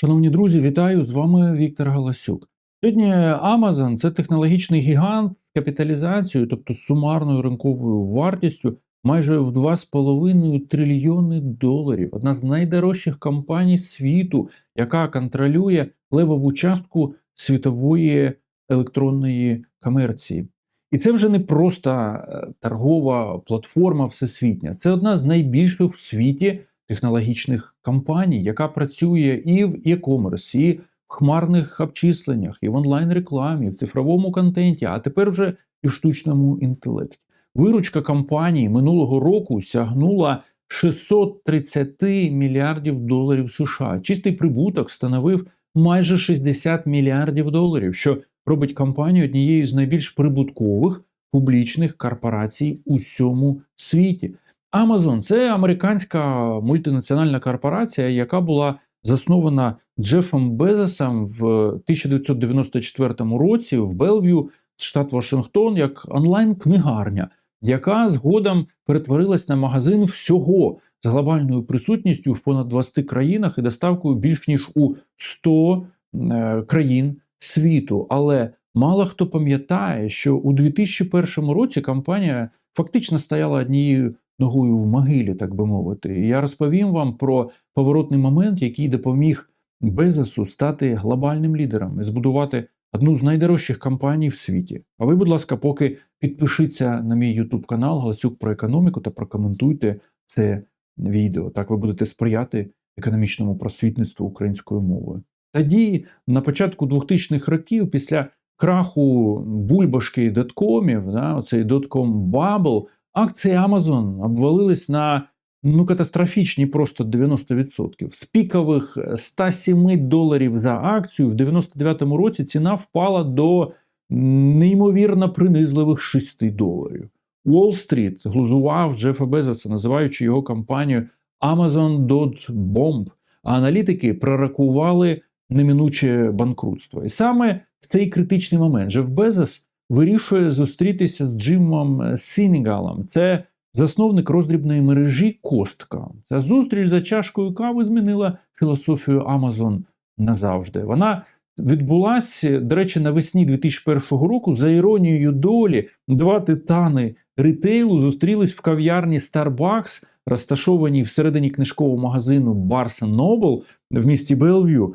Шановні друзі, вітаю! З вами Віктор Галасюк. Сьогодні Amazon – це технологічний гігант з капіталізацією, тобто сумарною ринковою вартістю майже в 2,5 трильйони доларів. Одна з найдорожчих компаній світу, яка контролює левову частку світової електронної комерції. І це вже не просто е, торгова платформа всесвітня, це одна з найбільших в світі технологічних компаній, яка працює і в e-commerce, і в хмарних обчисленнях, і в онлайн-рекламі, і в цифровому контенті, а тепер вже і в штучному інтелекті. Виручка компанії минулого року сягнула 630 мільярдів доларів США. Чистий прибуток становив майже 60 мільярдів доларів, що робить компанію однією з найбільш прибуткових публічних корпорацій у всьому світі. Amazon – це американська мультинаціональна корпорація, яка була заснована Джефом Безосом в 1994 році в Белв'ю, штат Вашингтон, як онлайн-книгарня, яка згодом перетворилась на магазин всього з глобальною присутністю в понад 20 країнах і доставкою більш ніж у 100 е, країн світу. Але мало хто пам'ятає, що у 2001 році компанія фактично стояла однією ногою в могилі, так би мовити. І я розповім вам про поворотний момент, який допоміг Безосу стати глобальним лідером і збудувати одну з найдорожчих компаній в світі. А ви, будь ласка, поки підпишіться на мій YouTube канал Галасюк про економіку та прокоментуйте це відео. Так ви будете сприяти економічному просвітництву українською мовою. Тоді, на початку 2000-х років, після краху бульбашки доткомів, да, оцей дотком бабл, акції Amazon обвалились на ну, катастрофічні просто 90%. З пікових 107 доларів за акцію в 99-му році ціна впала до неймовірно принизливих 6 доларів. Уолл-стріт глузував Джефа Безоса, називаючи його компанію Amazon.bomb, а аналітики прорахували неминуче банкрутство. І саме в цей критичний момент Джеф Безос вирішує зустрітися з Джимом Сінігалом. Це засновник роздрібної мережі Костка. Ця зустріч за чашкою кави змінила філософію Amazon назавжди. Вона відбулася, до речі, навесні 2001 року. За іронією долі, два титани ритейлу зустрілись в кав'ярні Starbucks, розташованій всередині книжкового магазину Barnes Noble в місті Белв'ю,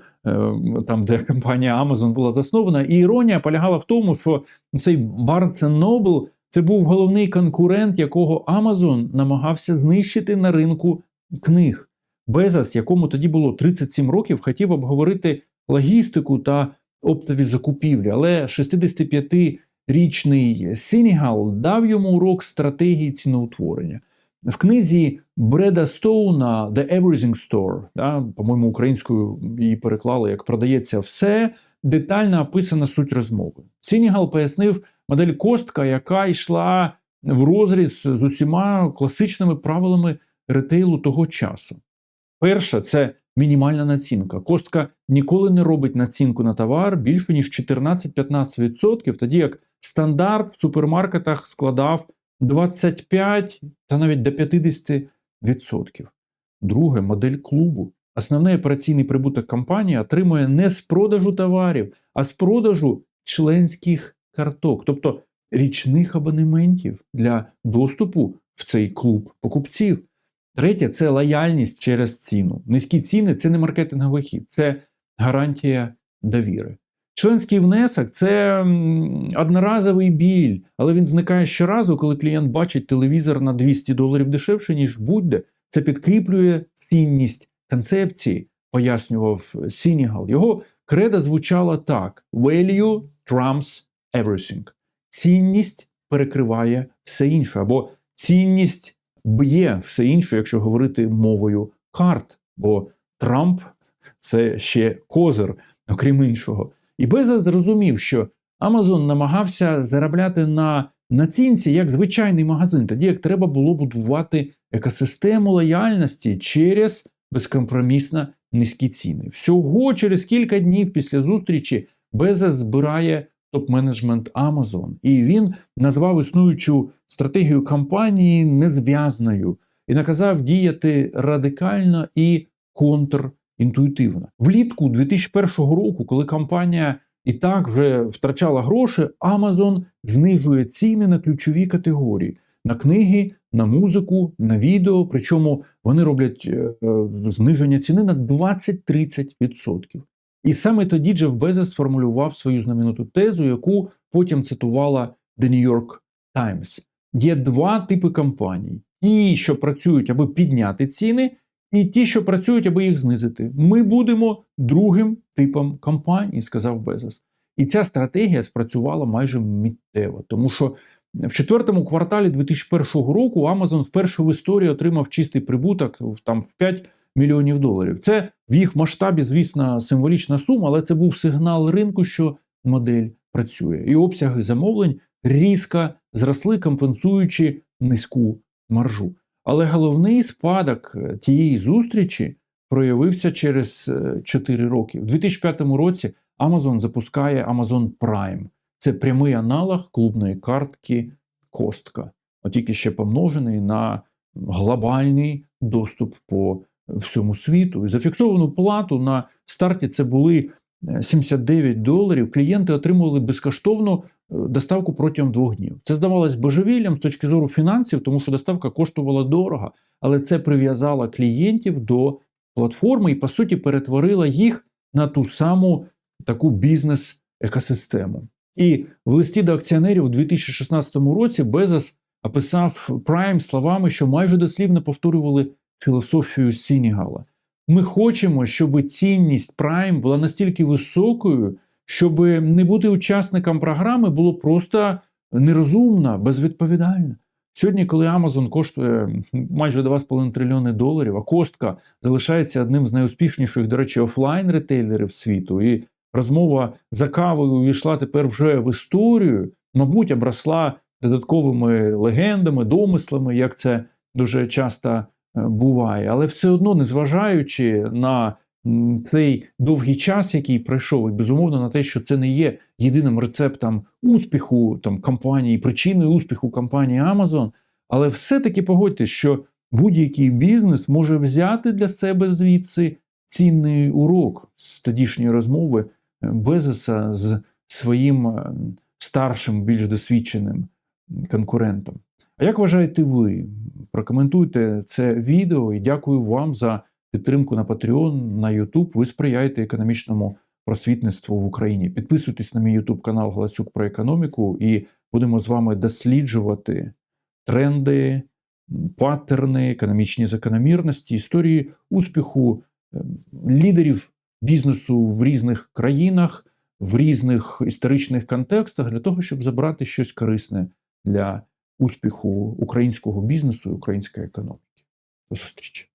там де компанія Amazon була заснована. І іронія полягала в тому, що цей Barnes Noble це був головний конкурент, якого Amazon намагався знищити на ринку книг. Безос, якому тоді було 37 років, хотів обговорити логістику та оптові закупівлі, але 65-річний Сінігал дав йому урок стратегії ціноутворення. В книзі Бреда Стоуна The Everything Store, да, по-моєму, українською її переклали як продається все, детально описана суть розмови. Сінігал пояснив модель костка, яка йшла в розріз з усіма класичними правилами ретейлу того часу. Перша це мінімальна націнка. Костка ніколи не робить націнку на товар більше ніж 14-15%, тоді як стандарт в супермаркетах складав 25 та навіть до 50%. Друге модель клубу. Основний операційний прибуток компанії отримує не з продажу товарів, а з продажу членських карток, тобто річних абонементів для доступу в цей клуб покупців. Третє це лояльність через ціну. Низькі ціни це не маркетинговий хід, це гарантія довіри. Членський внесок це одноразовий біль, але він зникає щоразу, коли клієнт бачить телевізор на 200 доларів дешевше, ніж будь-де. Це підкріплює цінність концепції, пояснював Сінігал. Його кредо звучало так: value trumps everything. Цінність перекриває все інше, або цінність б'є все інше, якщо говорити мовою карт. Бо Трамп це ще козир, окрім іншого. І Безос зрозумів, що Amazon намагався заробляти на націнці як звичайний магазин, тоді як треба було будувати екосистему лояльності через безкомпромісно низькі ціни. Всього через кілька днів після зустрічі Безос збирає топ-менеджмент Amazon, і він назвав існуючу стратегію компанії незв'язною і наказав діяти радикально і контр інтуїтивна. Влітку 2001 року, коли компанія і так вже втрачала гроші, Amazon знижує ціни на ключові категорії: на книги, на музику, на відео. Причому вони роблять е, е, зниження ціни на 20-30%. І саме тоді Джеф Безос сформулював свою знамениту тезу, яку потім цитувала The New York Times. Є два типи компаній: ті, що працюють, аби підняти ціни, і ті, що працюють, аби їх знизити. Ми будемо другим типом компаній, сказав Безос. І ця стратегія спрацювала майже миттєво, тому що в четвертому кварталі 2001 року Amazon вперше в історії отримав чистий прибуток в- там в 5 мільйонів доларів. Це в їх масштабі, звісно, символічна сума, але це був сигнал ринку, що модель працює. І обсяги замовлень різко зросли, компенсуючи низьку маржу. Але головний спадок е, тієї зустрічі проявився через 4 роки. У 2005 році Amazon запускає Amazon Prime. Це прямий аналог клубної картки Костка, тільки ще помножений на глобальний доступ по всьому світу. І зафіксовану плату на старті це були е, 79 доларів. Клієнти отримували безкоштовну е, доставку протягом двох днів. Це здавалось божевіллям з точки зору фінансів, тому що доставка коштувала дорого, але це прив'язало клієнтів до платформи і, по суті, перетворило їх на ту саму таку бізнес-екосистему. І в листі до акціонерів у 2016 році Безос описав Prime словами, що майже дослівно повторювали філософію Сінігала. Ми хочемо, щоб цінність Prime була настільки високою, щоб не бути учасником програми було просто нерозумно, безвідповідально. Сьогодні, коли Amazon коштує майже 2,5 трильйони доларів, а костка залишається одним з найуспішніших, до речі, офлайн ретейлерів світу, і розмова за кавою увійшла тепер вже в історію, мабуть, обросла додатковими легендами, домислами, як це дуже часто е, буває. Але все одно, незважаючи на цей довгий час, який пройшов, і безумовно на те, що це не є єдиним рецептом успіху там компанії, причиною успіху компанії Amazon, але все-таки погодьте, що будь-який бізнес може взяти для себе звідси цінний урок з тодішньої розмови е, Безоса з своїм е, старшим, більш досвідченим конкурентом. А як вважаєте ви? Прокоментуйте це відео і дякую вам за підтримку на Patreon, на YouTube. Ви сприяєте економічному просвітництву в Україні. Підписуйтесь на мій YouTube канал Галасюк про економіку, і будемо з вами досліджувати тренди, паттерни, економічні закономірності, історії успіху е, лідерів бізнесу в різних країнах, в різних історичних контекстах для того, щоб забрати щось корисне для успіху українського бізнесу і української економіки. До зустрічі!